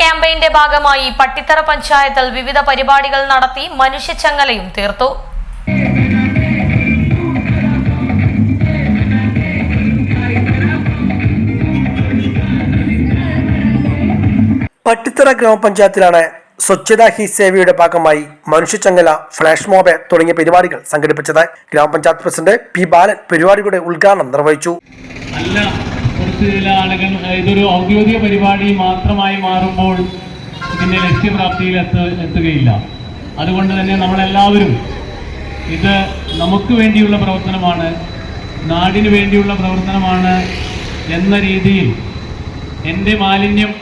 ക്യാമ്പയിന്റെ ഭാഗമായി പട്ടിത്തറ പഞ്ചായത്തിൽ വിവിധ പരിപാടികൾ നടത്തി മനുഷ്യച്ചങ്ങലയും തീർത്തു. പട്ടിത്തറ ഗ്രാമപഞ്ചായത്തിലാണ് സ്വച്ഛതാ ഹി സേവയുടെ ഭാഗമായി മനുഷ്യച്ചങ്ങല ഫ്ലാഷ് മോബ് തുടങ്ങിയ പരിപാടികൾ സംഘടിപ്പിച്ചത്. ഗ്രാമപഞ്ചായത്ത് പ്രസിഡന്റ് പി ബാലൻ പരിപാടിയുടെ ഉദ്ഘാടനം നിർവഹിച്ചു. ചില ആളുകൾ ഇതൊരു ഔദ്യോഗിക പരിപാടി മാത്രമായി മാറുമ്പോൾ ഇതിന്റെ ലക്ഷ്യപ്രാപ്തിയിൽ എത്ത എത്തുകയില്ല. അതുകൊണ്ട് തന്നെ നമ്മളെല്ലാവരും ഇത് നമുക്ക് വേണ്ടിയുള്ള പ്രവർത്തനമാണ് നാടിന് വേണ്ടിയുള്ള പ്രവർത്തനമാണ് എന്ന രീതിയിൽ എന്റെ മാലിന്യം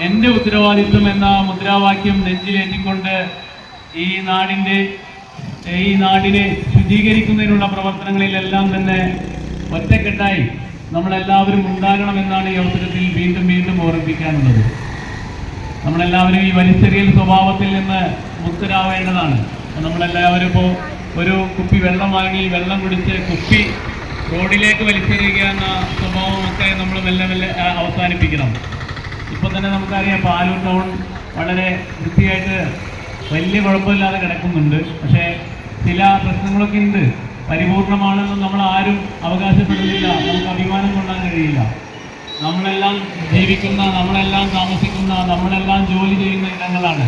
എന്റെ ഉത്തരവാദിത്വം എന്ന മുദ്രാവാക്യം നെഞ്ചിലേറ്റിക്കൊണ്ട് ഈ നാടിന്റെ ഈ നാടിനെ ശുചീകരിക്കുന്നതിനുള്ള പ്രവർത്തനങ്ങളിലെല്ലാം തന്നെ ഒറ്റക്കെട്ടായി നമ്മളെല്ലാവരും ഉണ്ടാകണമെന്നാണ് ഈ അവസരത്തിൽ വീണ്ടും വീണ്ടും ഓർമ്മിപ്പിക്കാനുള്ളത്. നമ്മളെല്ലാവരും ഈ വലിച്ചെറിയൽ സ്വഭാവത്തിൽ നിന്ന് മുക്തരാവേണ്ടതാണ്. നമ്മളെല്ലാവരും ഇപ്പോൾ ഒരു കുപ്പി വെള്ളം വാങ്ങി വെള്ളം കുടിച്ച് കുപ്പി റോഡിലേക്ക് വലിച്ചെറിയുക എന്ന സ്വഭാവമൊക്കെ നമ്മൾ മെല്ലെ മെല്ലെ അവസാനിപ്പിക്കണം. ഇപ്പം തന്നെ നമുക്കറിയാം പാലൂർ ടൗൺ വളരെ വൃത്തിയായിട്ട് വലിയ കുഴപ്പമില്ലാതെ കിടക്കുന്നുണ്ട്. പക്ഷേ ചില പ്രശ്നങ്ങളൊക്കെ ഉണ്ട്. പരിപൂർണമാണെന്ന് നമ്മൾ ആരും അവകാശപ്പെടുന്നില്ല. നമുക്ക് അഭിമാനം കൊള്ളാൻ കഴിയില്ല. നമ്മളെല്ലാം ജീവിക്കുന്ന നമ്മളെല്ലാം താമസിക്കുന്ന നമ്മളെല്ലാം ജോലി ചെയ്യുന്ന ഇടങ്ങളാണ്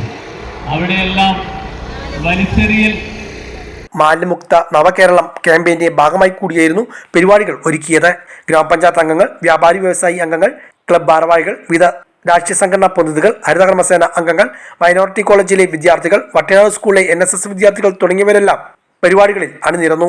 അവിടെയെല്ലാം വലിച്ചെറിയൽ മാലിന്യമുക്ത നവകേരളം ക്യാമ്പയിന്റെ ഭാഗമായി കൂടിയായിരുന്നു പരിപാടികൾ ഒരുക്കിയത്. ഗ്രാമപഞ്ചായത്ത് അംഗങ്ങൾ വ്യാപാരി വ്യവസായി അംഗങ്ങൾ ക്ലബ് ഭാരവാഹികൾ വിവിധ രാഷ്ട്രീയ സംഘടനാ പ്രതിനിധികൾ ഹരിതകർമ്മസേന അംഗങ്ങൾ മൈനോറിറ്റി കോളേജിലെ വിദ്യാർത്ഥികൾ വട്ടനാട് സ്കൂളിലെ എൻ വിദ്യാർത്ഥികൾ തുടങ്ങിയവരെല്ലാം പരിപാടികളിൽ അണിനിരന്നു.